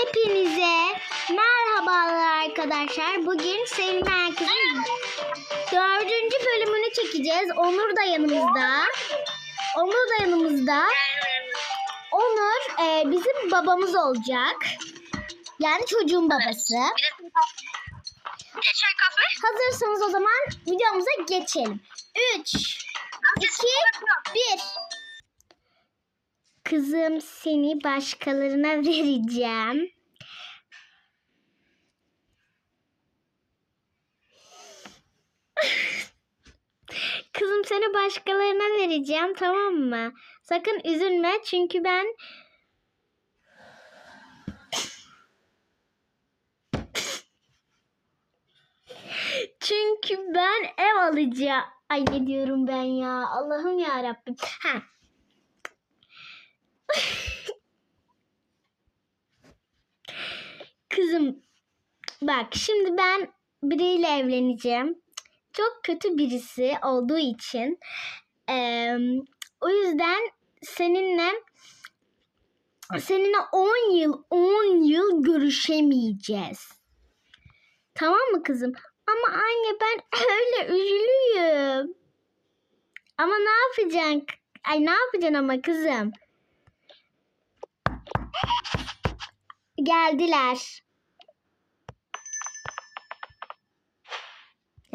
Hepinize merhabalar arkadaşlar. Bugün Selin Erkız'ın dördüncü bölümünü çekeceğiz. Onur da yanımızda. Onur da yanımızda. Onur e, bizim babamız olacak. Yani çocuğun babası. Çay kahve. Hazırsanız o zaman videomuza geçelim. 3, 2, 1. Kızım seni başkalarına vereceğim. Kızım seni başkalarına vereceğim tamam mı? Sakın üzülme çünkü ben Çünkü ben ev alacağım. Ay ne diyorum ben ya. Allah'ım ya Rabbim. Ha. Kızım bak şimdi ben biriyle evleneceğim. Çok kötü birisi olduğu için eee, o yüzden seninle seninle 10 yıl 10 yıl görüşemeyeceğiz. Tamam mı kızım? Ama anne ben öyle üzülüyorum. Ama ne yapacaksın? Ay ne yapacaksın ama kızım? Geldiler.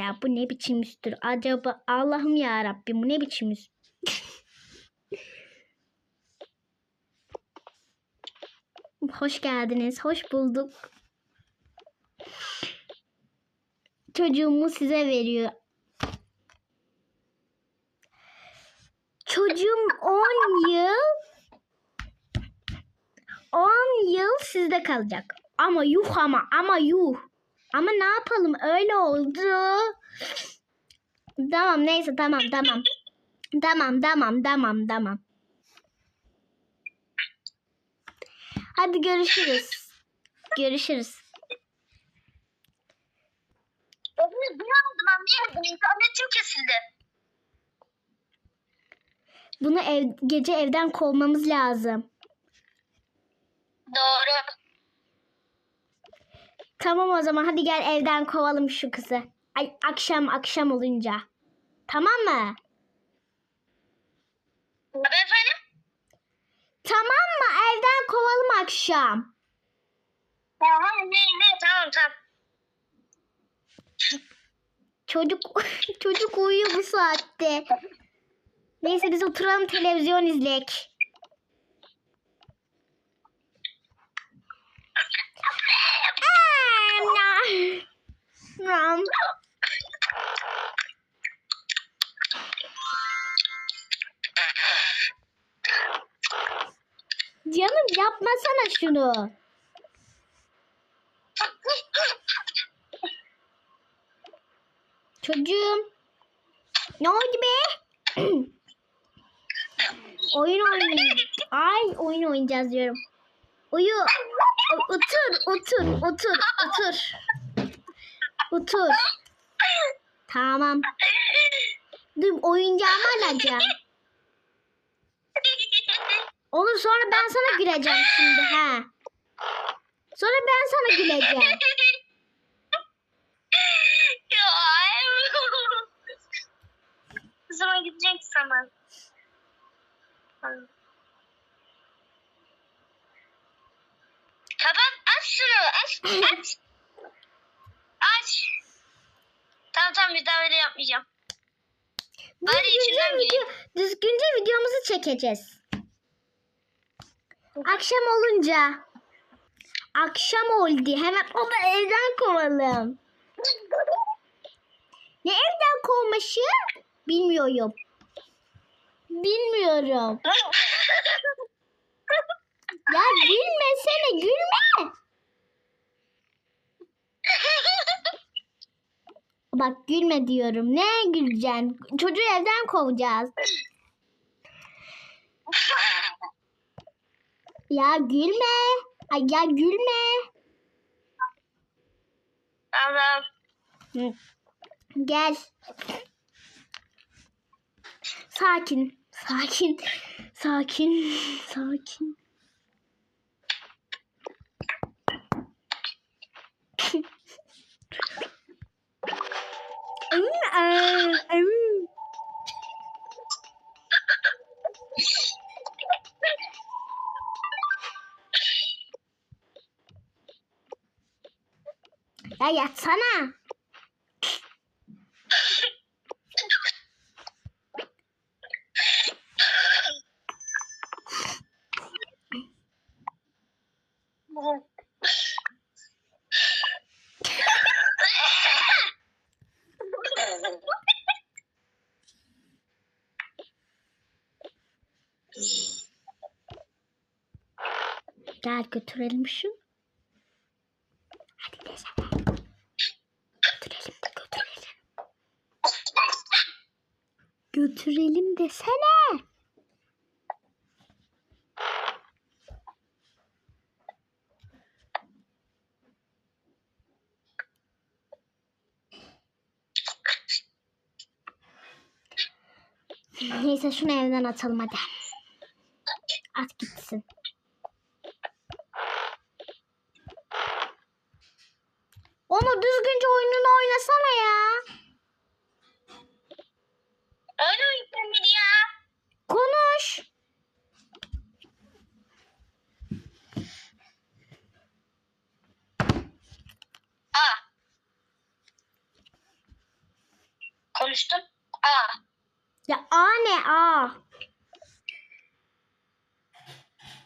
Ya bu ne biçim üstür? Acaba Allah'ım ya Rabbim bu ne biçim üst? Hoş geldiniz. Hoş bulduk. Çocuğumu size veriyor. Çocuğum 10 yıl 10 yıl sizde kalacak. Ama yuh ama ama yuh. Ama ne yapalım öyle oldu. Tamam neyse tamam tamam. Tamam tamam tamam tamam. Hadi görüşürüz. Görüşürüz. Bir anda ben internetim kesildi. Bunu ev, gece evden kovmamız lazım. Doğru. Tamam o zaman hadi gel evden kovalım şu kızı. Ay akşam akşam olunca. Tamam mı? Tabii efendim. Tamam mı? Evden kovalım akşam. Tamam ne ne tamam tamam. Çocuk çocuk uyuyor bu saatte. Neyse biz oturalım televizyon izleyek. Ram. Canım yapmasana şunu. Çocuğum. Ne oldu be? oyun oynayın. Ay oyun oynayacağız diyorum. Uyu. Otur, otur, otur, otur. Otur. Tamam. Dur oyuncağımı alacağım. Olur sonra ben sana güleceğim şimdi ha. Sonra ben sana güleceğim. Kızıma gidecek zaman. Kapat aç şunu aç aç. Aç. Tamam tamam bir daha öyle yapmayacağım. Bari içinden video, düzgünce videomuzu çekeceğiz. Akşam olunca. Akşam oldu. Hemen onu evden kovalım. Ne evden kovması? Bilmiyorum. Bilmiyorum. Ya gülmesene gülme. Bak gülme diyorum. Ne güleceksin? Çocuğu evden kovacağız. Ya gülme. Ay ya gülme. Tamam. Hı. Gel. Sakin. Sakin. Sakin. Sakin. Ya yatsana. Gel götürelim şunu. Hadi desene. Götürelim de götürelim. Götürelim desene. Neyse şunu evden atalım hadi. At gitsin. Onu düzgünce oyununu oynasana ya. Öyle yüklemedi ya. Konuş. A. Konuştum. A. Ya A ne A?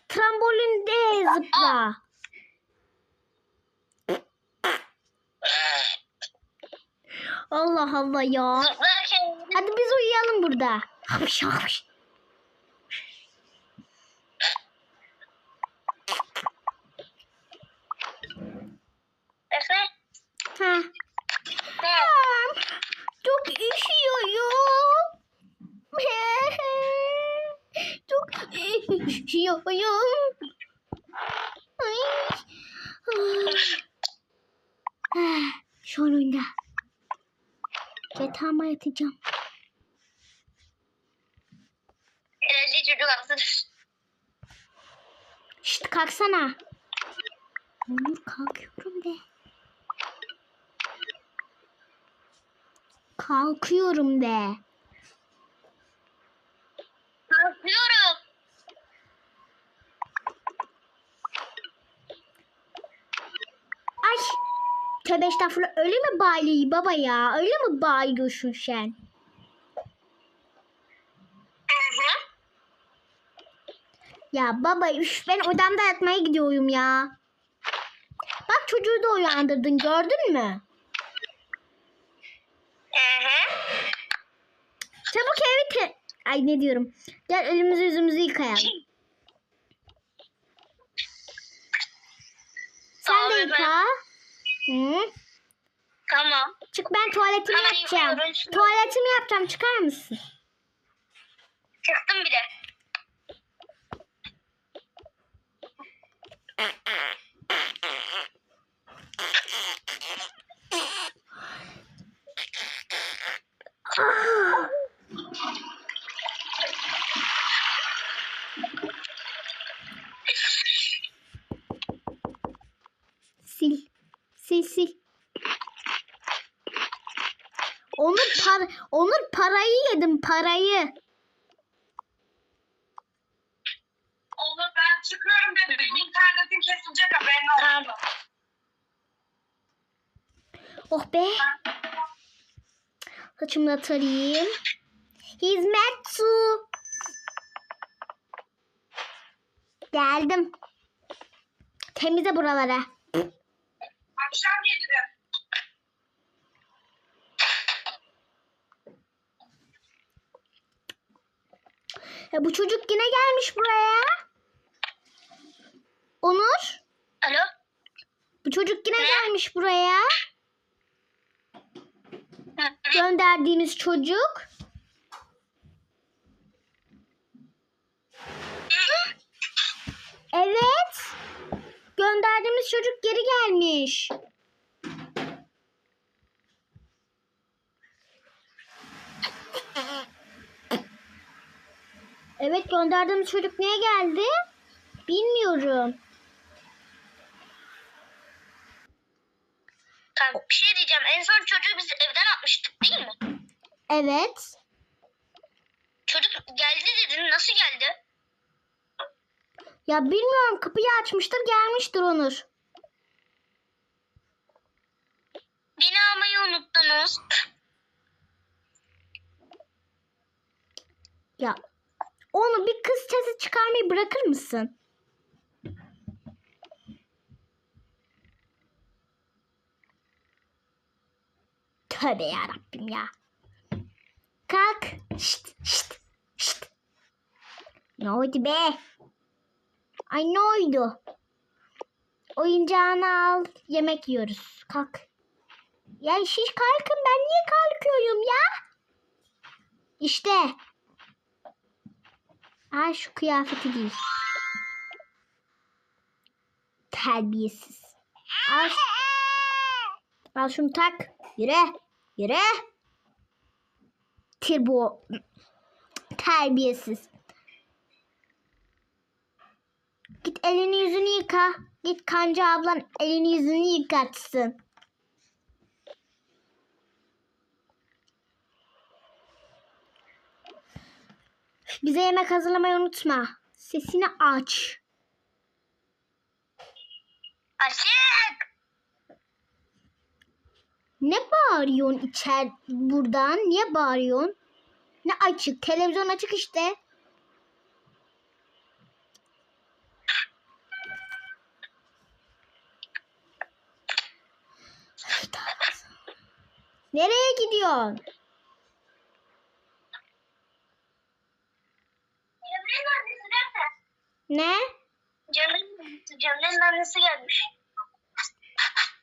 Trambolinde zıpla. Allah Allah ya. Zıplarken Hadi biz uyuyalım burada. Hapş hapş. Efe. Ha. Ne? Çok üşüyorum. Çok üşüyorum. Ay. Ah, Sonunda. Yatağıma yatacağım. Enerji çocuk hazır. Şşt kalksana. Onur kalkıyorum de. Kalkıyorum de. Kalkıyorum. Ay. Tövbe estağfurullah. Öyle mi bağlıyor baba ya? Öyle mi bağlıyorsun sen? Ya baba üf, ben odamda yatmaya gidiyorum ya. Bak çocuğu da uyandırdın gördün mü? Çabuk evi te... Ay ne diyorum. Gel elimizi yüzümüzü yıkayalım. Sen de yıka. Hı? Tamam. Çık ben tuvaletimi Hemen yapacağım. yıkıyorum. Tuvaletimi yapacağım çıkar mısın? Çıktım bile. Oh be. Saçımı da tarayayım. Hizmet su. Geldim. Temize buralara. Akşam gelirim. Ya bu çocuk yine gelmiş buraya. Onur. Alo. Bu çocuk yine Ne? gelmiş buraya. Gönderdiğimiz çocuk. Evet. Gönderdiğimiz çocuk geri gelmiş. Evet gönderdiğimiz çocuk niye geldi? Bilmiyorum. Tamam. Bir şey diyeceğim. En son çocuğu biz evden atmıştık değil mi? Evet. Çocuk geldi dedin. Nasıl geldi? Ya bilmiyorum kapıyı açmıştır gelmiştir Onur. Beni almayı unuttunuz. Ya onu bir kız sesi çıkarmayı bırakır mısın? Tövbe yarabbim ya. Kalk. Şşt şşt şşt. Ne oldu be? Ay ne oldu? Oyuncağını al. Yemek yiyoruz. Kalk. Ya siz kalkın ben niye kalkıyorum ya? İşte. Al şu kıyafeti giy. Terbiyesiz. Al. Al şunu tak. Yürü. Yürü. Turbo. Terbiyesiz. Git elini yüzünü yıka. Git kanca ablan elini yüzünü yıkatsın. Bize yemek hazırlamayı unutma. Sesini aç. Aşık. Ne bağırıyorsun içer buradan? Niye bağırıyorsun? Ne açık? Televizyon açık işte. Nereye gidiyorsun? Ne? Cemre'nin annesi gelmiş.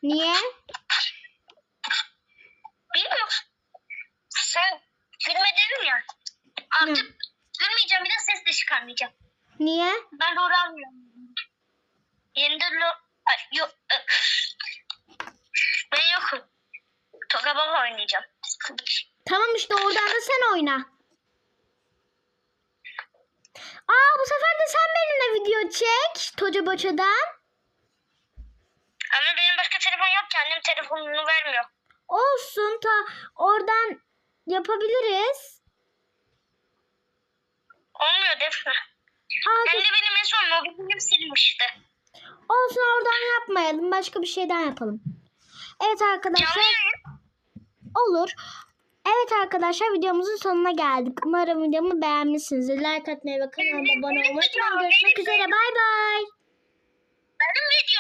Niye? Bilmiyorum. Sen gülme dedim ya. Artık gülmeyeceğim bir de ses de çıkarmayacağım. Niye? Ben rol almıyorum. Yerinde lo... Ay, yok. Ben yokum. Toga baba oynayacağım. Tamam işte oradan da sen oyna. Aa bu sefer de sen benimle video çek. Toca Boça'dan. Ama benim başka telefon yok ki. Annem telefonunu vermiyor. Olsun ta oradan yapabiliriz. Olmuyor Defne. Aa, de benim en son mobilim silmişti. olsun oradan yapmayalım. Başka bir şeyden yapalım. Evet arkadaşlar olur. Evet arkadaşlar videomuzun sonuna geldik. Umarım videomu beğenmişsinizdir. Like atmayı ve kanalıma abone olmayı unutmayın. Görüşmek üzere. Bay bay. Benim videom.